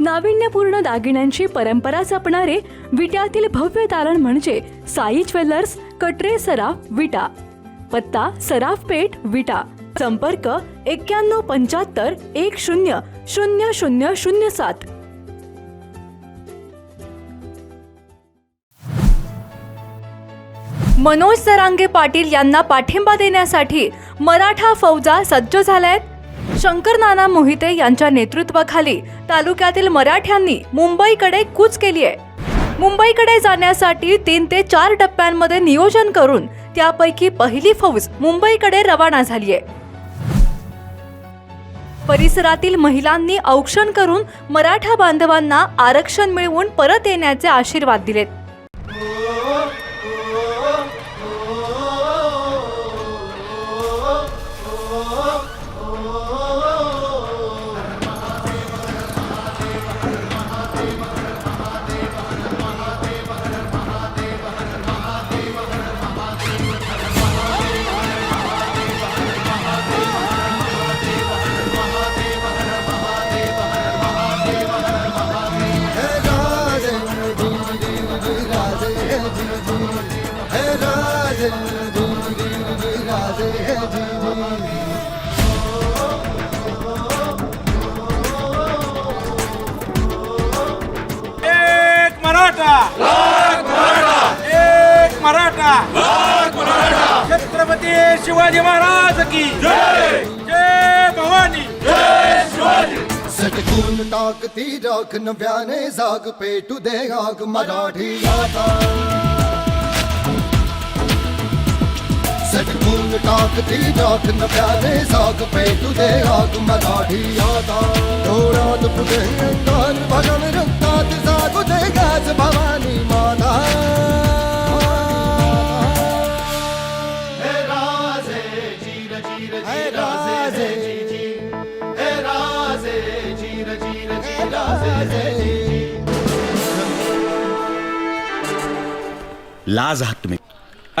नाविन्यपूर्ण दागिन्यांची परंपरा जपणारे विट्यातील भव्य तारण म्हणजे साई ज्वेलर्स कटरे सराफ विटा पत्ता सराफ पेठ विटा संपर्क एक्क्याण्णव पंच्याहत्तर एक शून्य शून्य शून्य शून्य सात. मनोज सरांगे पाटील यांना पाठिंबा देण्यासाठी मराठा फौजा सज्ज झाल्यात. शंकर नाना मोहिते यांच्या नेतृत्वाखाली तालुक्यातील मराठ्यांनी मुंबईकडे कूच केली आहे. मुंबईकडे जाण्यासाठी तीन ते चार टप्प्यांमध्ये नियोजन करून त्यापैकी पहिली फौज मुंबईकडे रवाना झाली आहे. परिसरातील महिलांनी औक्षण करून मराठा बांधवांना आरक्षण मिळवून परत येण्याचे आशीर्वाद दिलेत. छत्रपती शिवाजी महाराज की. जय जय भवानी. जय शिवाजी सटकून टाकती राख नव्याने जाग पेटू दे आग मराठी आता. सटकून टाकती राख नव्याने जाग पेटू दे आग मराठी आता डोळ्यात पुढे अंगार भगन रक्तात जागू दे गाज भवानी माता हे राजे जीर जीर हे राजे हे राजे जीर जीर हे राजे लाज आहात तुम्ही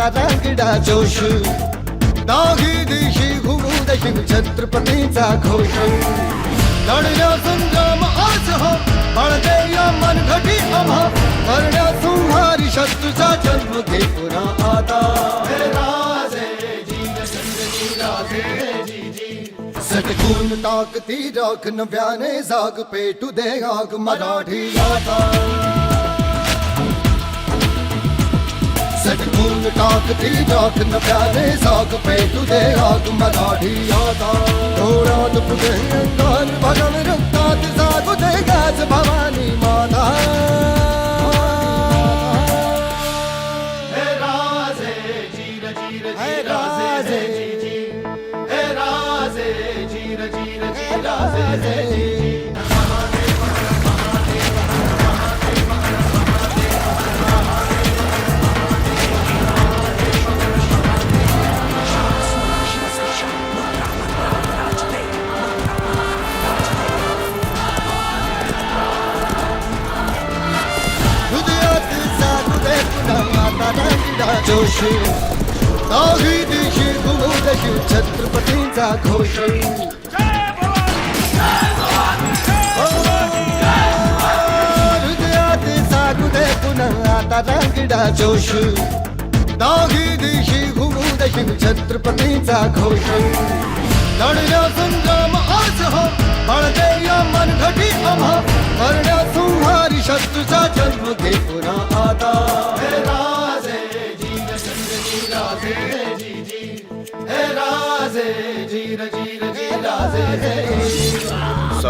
पुन्हा जोश. नाही दिशी घुमूदशी छत्रपतीचा घोष. लढण्या संग्राम आज हो बळदे या मनघटी आम्हा करण्या संहारी शत्रूचा जन्म घे पुन्हा आता. सटकून टाकती राख नव्याने जाग पेटू दे आग मराठी आता सटकून टाकती राख नव्याने जाग पेटू दे आग मराठी आता डोळ्यात पुढे अंगार भगन रक्तात जागू दे गाज भवानी माता हे राजे जीर जीर हे घुमूदशी छत्रपतीचा घोष. हृदयात सागू दे पुन्हा आता रांगडा जोश. नाही दिशी घुमूदशी छत्रपतीचा घोष. लढल्या संग्राम आज हो बळदे या मनघटी आम्हा करण्या संहारी शत्रूचा जन्म घे पुन्हा आता. हे राजे जीर जीर जी राजे So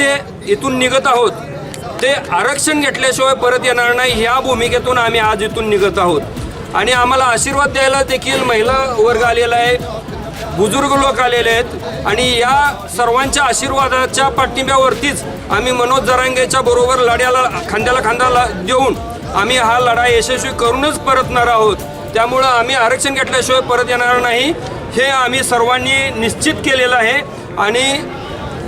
जे इथून निघत आहोत ते आरक्षण घेतल्याशिवाय परत येणार नाही ह्या भूमिकेतून आम्ही आज इथून निघत आहोत. आणि आम्हाला आशीर्वाद द्यायला देखील महिला वर्ग आलेला आहे बुजुर्ग लोक आलेले आहेत. आणि या सर्वांच्या आशीर्वादाच्या पाठिंब्यावरतीच आम्ही मनोज जरांगेच्या बरोबर लढ्याला खांद्याला खांदाला देऊन आम्ही हा लढा यशस्वी करूनच परतणार आहोत. त्यामुळं आम्ही आरक्षण घेतल्याशिवाय परत येणार नाही हे आम्ही सर्वांनी निश्चित केलेलं आहे. आणि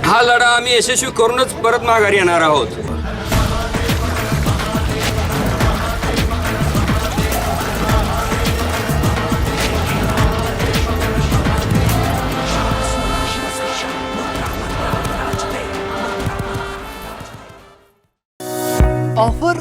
हा लढा आम्ही यशस्वी करूनच परत माघारी येणार आहोत.